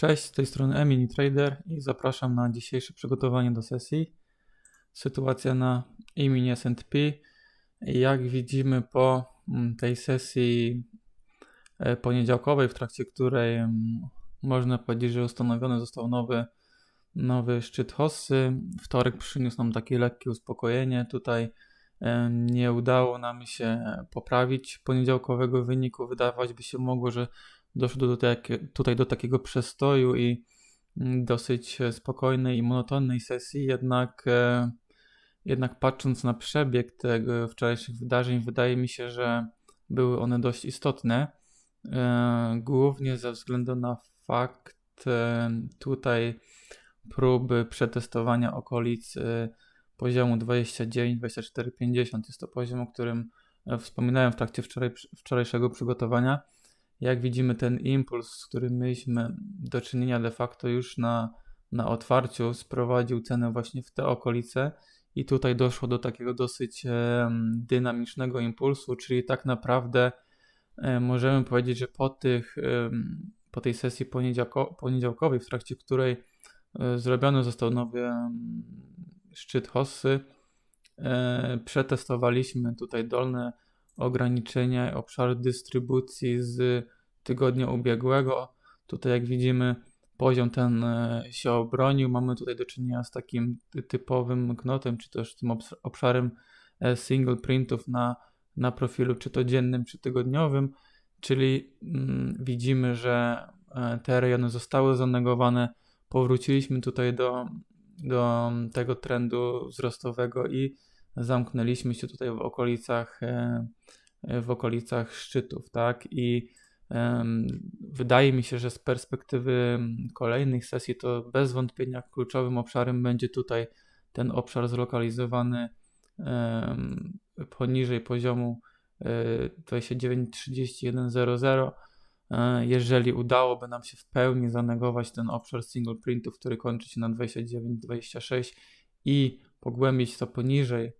Cześć, z tej strony Emini Trader i zapraszam na dzisiejsze przygotowanie do sesji. Sytuacja na imię S&P. Jak widzimy po mm, tej sesji e, poniedziałkowej, w trakcie której mm, można powiedzieć, że ustanowiony został nowy, nowy szczyt Hossy. Wtorek przyniósł nam takie lekkie uspokojenie. Tutaj e, nie udało nam się poprawić poniedziałkowego wyniku. Wydawać by się mogło, że doszło do takie, tutaj do takiego przestoju i mm, dosyć spokojnej i monotonnej sesji, jednak, e, jednak patrząc na przebieg tego wczorajszych wydarzeń, wydaje mi się, że były one dość istotne, e, głównie ze względu na fakt e, tutaj próby przetestowania okolic poziomu 29, 24, 50. Jest to poziom, o którym wspominałem w trakcie wczoraj, wczorajszego przygotowania jak widzimy, ten impuls, z którym mieliśmy do czynienia de facto już na, na otwarciu, sprowadził cenę właśnie w te okolice i tutaj doszło do takiego dosyć dynamicznego impulsu, czyli tak naprawdę możemy powiedzieć, że po, tych, po tej sesji poniedziałko, poniedziałkowej, w trakcie której e, zrobiony został nowy szczyt Hossy, e, przetestowaliśmy tutaj dolne ograniczenia obszaru dystrybucji z tygodnia ubiegłego. Tutaj jak widzimy poziom ten e, się obronił. Mamy tutaj do czynienia z takim typowym knotem, czy też tym obszarem e, single printów na, na profilu, czy to dziennym, czy tygodniowym, czyli mm, widzimy, że e, te rejony zostały zanegowane. Powróciliśmy tutaj do, do tego trendu wzrostowego i zamknęliśmy się tutaj w okolicach w okolicach szczytów, tak? I wydaje mi się, że z perspektywy kolejnych sesji to bez wątpienia kluczowym obszarem będzie tutaj ten obszar zlokalizowany poniżej poziomu 29.31.00. E, jeżeli udałoby nam się w pełni zanegować ten obszar single printów, który kończy się na 29.26 i pogłębić to poniżej E,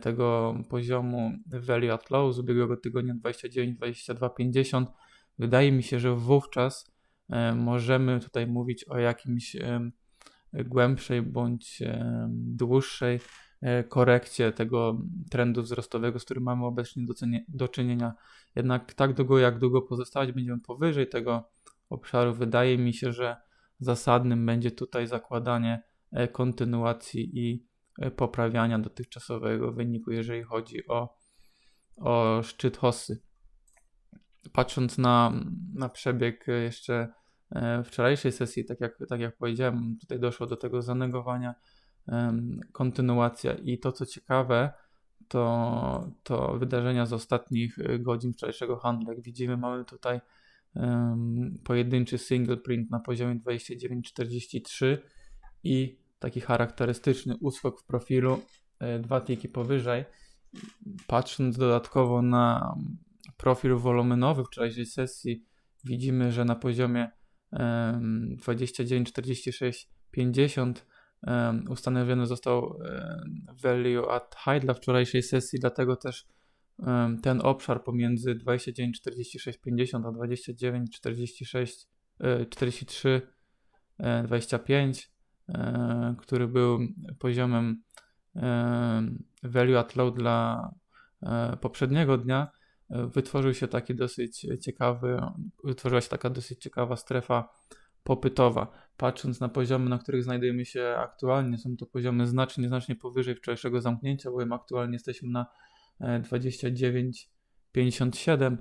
tego poziomu value at low z ubiegłego tygodnia 29, 22, 50. Wydaje mi się, że wówczas e, możemy tutaj mówić o jakimś głębszej bądź dłuższej e, korekcie tego trendu wzrostowego, z którym mamy obecnie do czynienia. Jednak tak długo, jak długo pozostawać będziemy powyżej tego obszaru, wydaje mi się, że zasadnym będzie tutaj zakładanie kontynuacji i E, poprawiania dotychczasowego wyniku, jeżeli chodzi o, o szczyt Hossy. Patrząc na, na przebieg jeszcze e, wczorajszej sesji, tak jak, tak jak powiedziałem, tutaj doszło do tego zanegowania, kontynuacja i to co ciekawe, to, to wydarzenia z ostatnich godzin wczorajszego handlu. Jak widzimy, mamy tutaj um, pojedynczy single print na poziomie 29,43 i taki charakterystyczny uskok w profilu, e, dwa tiki powyżej. Patrząc dodatkowo na profil wolumenowy wczorajszej sesji, widzimy, że na poziomie 29,46,50 ustanowiony został value at high dla wczorajszej sesji, dlatego też ten obszar pomiędzy 29,46,50 a 29,46 43 25 E, który był poziomem e, value at low dla e, poprzedniego dnia, wytworzył się taki dosyć ciekawy, wytworzyła się taka dosyć ciekawa strefa popytowa. Patrząc na poziomy, na których znajdujemy się aktualnie, są to poziomy znacznie, znacznie powyżej wczorajszego zamknięcia, bowiem aktualnie jesteśmy na 29,57.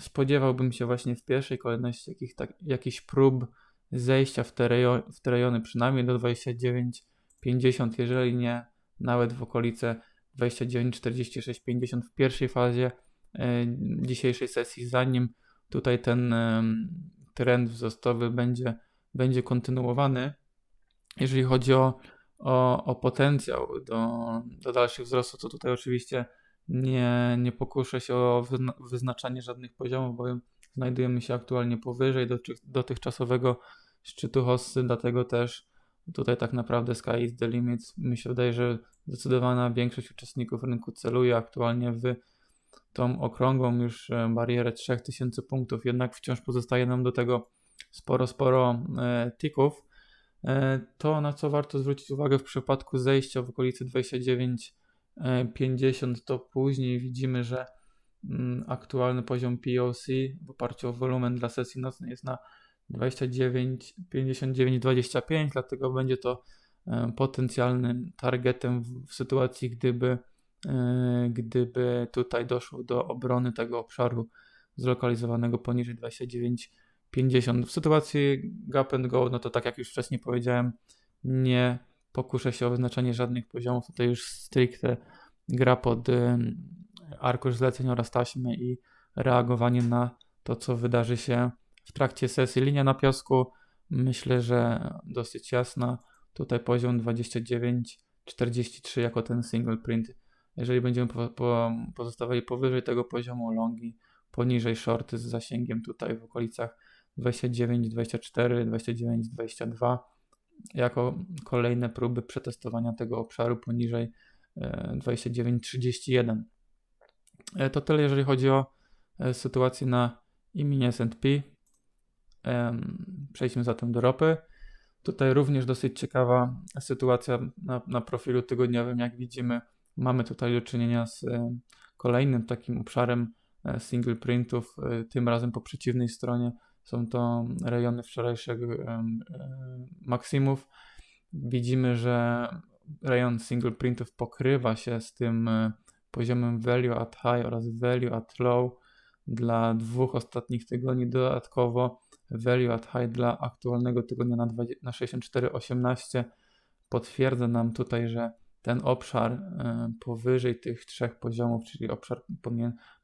Spodziewałbym się właśnie w pierwszej kolejności jakich, tak, jakichś prób zejścia w te, rejony, w te rejony przynajmniej do 29,50, jeżeli nie nawet w okolice 29,46,50 w pierwszej fazie e, dzisiejszej sesji, zanim tutaj ten trend wzrostowy będzie, będzie kontynuowany. Jeżeli chodzi o, o, o potencjał do, do dalszych wzrostów, to tutaj oczywiście nie, nie pokuszę się o wyznaczanie żadnych poziomów, bowiem znajdujemy się aktualnie powyżej dotychczasowego szczytu Hossy, dlatego też tutaj tak naprawdę sky is the limit. Mi się wydaje, że zdecydowana większość uczestników rynku celuje aktualnie w tą okrągłą już e, barierę 3000 punktów, jednak wciąż pozostaje nam do tego sporo, sporo e, tików. E, to, na co warto zwrócić uwagę w przypadku zejścia w okolicy 29,50, to później widzimy, że mm, aktualny poziom POC w oparciu o wolumen dla sesji nocnej jest na 29,59,25, dlatego będzie to e, potencjalnym targetem w sytuacji, gdyby, e, gdyby tutaj doszło do obrony tego obszaru zlokalizowanego poniżej 29,50. W sytuacji gap and go, no to tak jak już wcześniej powiedziałem, nie pokuszę się o wyznaczanie żadnych poziomów, tutaj już stricte gra pod e, arkusz zleceń oraz taśmy i reagowanie na to, co wydarzy się w trakcie sesji. Linia na piasku myślę, że dosyć jasna. Tutaj poziom 29,43 jako ten single print. Jeżeli będziemy po, po, pozostawali powyżej tego poziomu longi, poniżej shorty z zasięgiem tutaj w okolicach 29, 24, 29, 22 jako kolejne próby przetestowania tego obszaru poniżej 29,31. E, to tyle, jeżeli chodzi o e, sytuację na imieniu S&P. Przejdźmy zatem do ropy. Tutaj również dosyć ciekawa sytuacja na, na profilu tygodniowym. Jak widzimy, mamy tutaj do czynienia z kolejnym takim obszarem e, single printów, e, tym razem po przeciwnej stronie. Są to rejony wczorajszych e, maksimów. Widzimy, że rejon single printów pokrywa się z tym poziomem value at high oraz value at low dla dwóch ostatnich tygodni. Dodatkowo value at high dla aktualnego tygodnia na, na 64,18 potwierdza nam tutaj, że ten obszar e, powyżej tych trzech poziomów, czyli obszar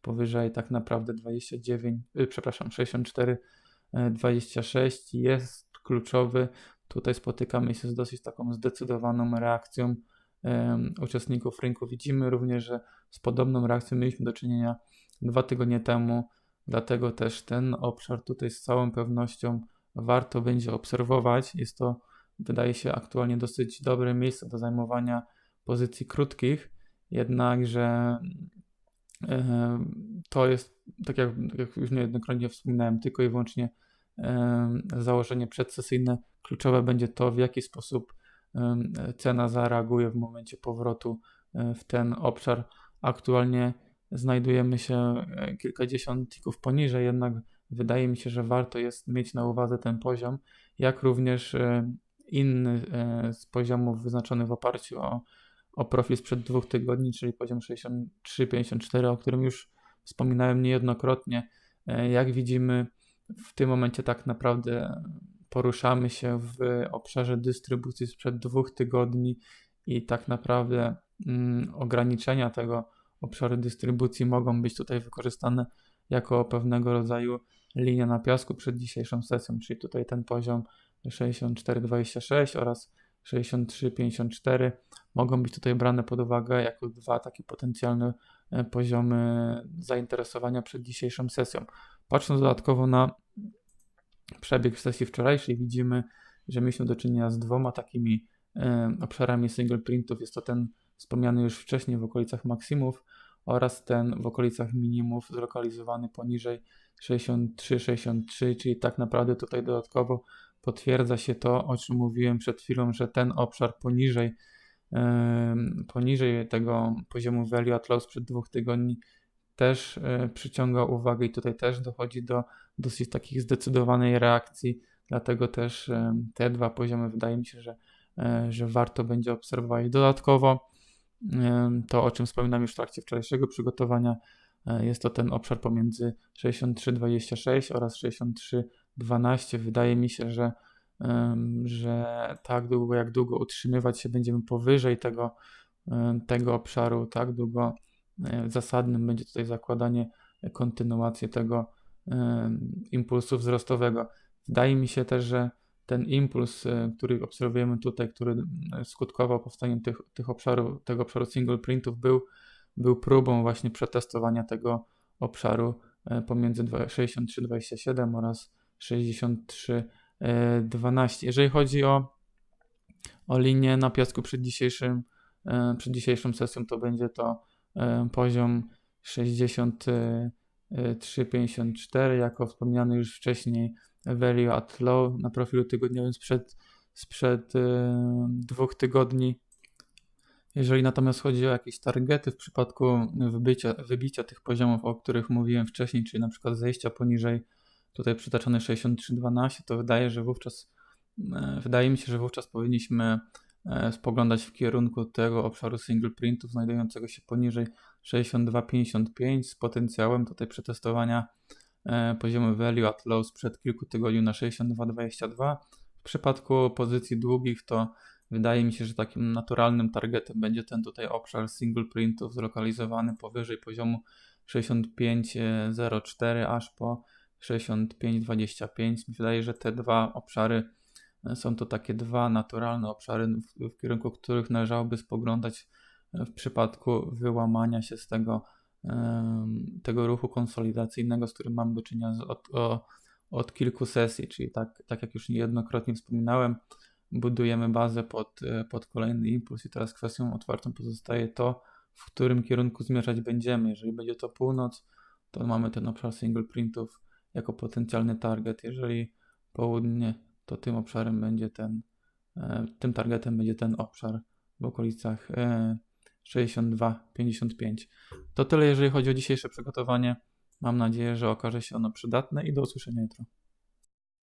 powyżej tak naprawdę 29, y, przepraszam, 64, 26 e, jest kluczowy. Tutaj spotykamy się z dosyć taką zdecydowaną reakcją uczestników rynku. Widzimy również, że z podobną reakcją mieliśmy do czynienia dwa tygodnie temu Dlatego też ten obszar tutaj z całą pewnością warto będzie obserwować. Jest to, wydaje się, aktualnie dosyć dobre miejsce do zajmowania pozycji krótkich, jednakże e, to jest, tak jak, jak już niejednokrotnie wspominałem, tylko i wyłącznie e, założenie przedsesyjne. Kluczowe będzie to, w jaki sposób e, cena zareaguje w momencie powrotu w ten obszar. Aktualnie znajdujemy się e, kilkadziesiąt tików poniżej, jednak wydaje mi się, że warto jest mieć na uwadze ten poziom, jak również e, inny e, z poziomów wyznaczony w oparciu o, o profil sprzed dwóch tygodni, czyli poziom 63-54, o którym już wspominałem niejednokrotnie. Jak widzimy, w tym momencie tak naprawdę poruszamy się w obszarze dystrybucji sprzed dwóch tygodni i tak naprawdę mm, ograniczenia tego obszary dystrybucji mogą być tutaj wykorzystane jako pewnego rodzaju linia na piasku przed dzisiejszą sesją, czyli tutaj ten poziom 64,26 oraz 63,54 mogą być tutaj brane pod uwagę jako dwa takie potencjalne e, poziomy zainteresowania przed dzisiejszą sesją. Patrząc dodatkowo na przebieg sesji wczorajszej, widzimy, że mieliśmy do czynienia z dwoma takimi e, obszarami single printów. Jest to ten wspomniany już wcześniej w okolicach maksimów oraz ten w okolicach minimów zlokalizowany poniżej 63-63, czyli tak naprawdę tutaj dodatkowo potwierdza się to, o czym mówiłem przed chwilą, że ten obszar poniżej, yy, poniżej tego poziomu value at low sprzed dwóch tygodni też yy, przyciąga uwagę i tutaj też dochodzi do dosyć takich zdecydowanej reakcji, dlatego też yy, te dwa poziomy wydaje mi się, że, że warto będzie obserwować. Dodatkowo to, o czym wspominam już w trakcie wczorajszego przygotowania, e, jest to ten obszar pomiędzy 63,26 oraz 63,12. Wydaje mi się, że, że tak długo jak długo utrzymywać się będziemy powyżej tego, tego obszaru, tak długo e, zasadnym będzie tutaj zakładanie kontynuacji tego impulsu wzrostowego. Wydaje mi się też, że ten impuls, e, który obserwujemy tutaj, który e, skutkował powstaniem tych, tych obszarów, tego obszaru single printów, był, był próbą właśnie przetestowania tego obszaru e, pomiędzy 63,27 oraz 63,12. Jeżeli chodzi o, o linię na piasku przed, dzisiejszym, przed dzisiejszą sesją, to będzie to poziom 60 y, 3,54 jako wspomniany już wcześniej value at low na profilu tygodniowym sprzed, sprzed y, dwóch tygodni. Jeżeli natomiast chodzi o jakieś targety w przypadku wybicia, wybicia tych poziomów, o których mówiłem wcześniej, czyli na przykład zejścia poniżej tutaj przytaczane 63,12, to wydaje, że wówczas e, wydaje mi się, że wówczas powinniśmy spoglądać w kierunku tego obszaru single printów znajdującego się poniżej 62,55 z potencjałem tutaj przetestowania e, poziomu value at low sprzed kilku tygodni na 62,22. W przypadku pozycji długich to wydaje mi się, że takim naturalnym targetem będzie ten tutaj obszar single printów zlokalizowany powyżej poziomu 65,04 aż po 65,25. Mi się wydaje, że te dwa obszary e, są to takie dwa naturalne obszary, w, w kierunku których należałoby spoglądać w przypadku wyłamania się z tego, tego ruchu konsolidacyjnego, z którym mam do czynienia od, o, od kilku sesji, czyli tak, tak jak już niejednokrotnie wspominałem, budujemy bazę pod, e, pod kolejny impuls i teraz kwestią otwartą pozostaje to, w którym kierunku zmierzać będziemy. Jeżeli będzie to północ, to mamy ten obszar single printów jako potencjalny target. Jeżeli południe, to tym obszarem będzie ten, e, tym targetem będzie ten obszar w okolicach e, 62-55. To tyle, jeżeli chodzi o dzisiejsze przygotowanie. Mam nadzieję, że okaże się ono przydatne i do usłyszenia jutro.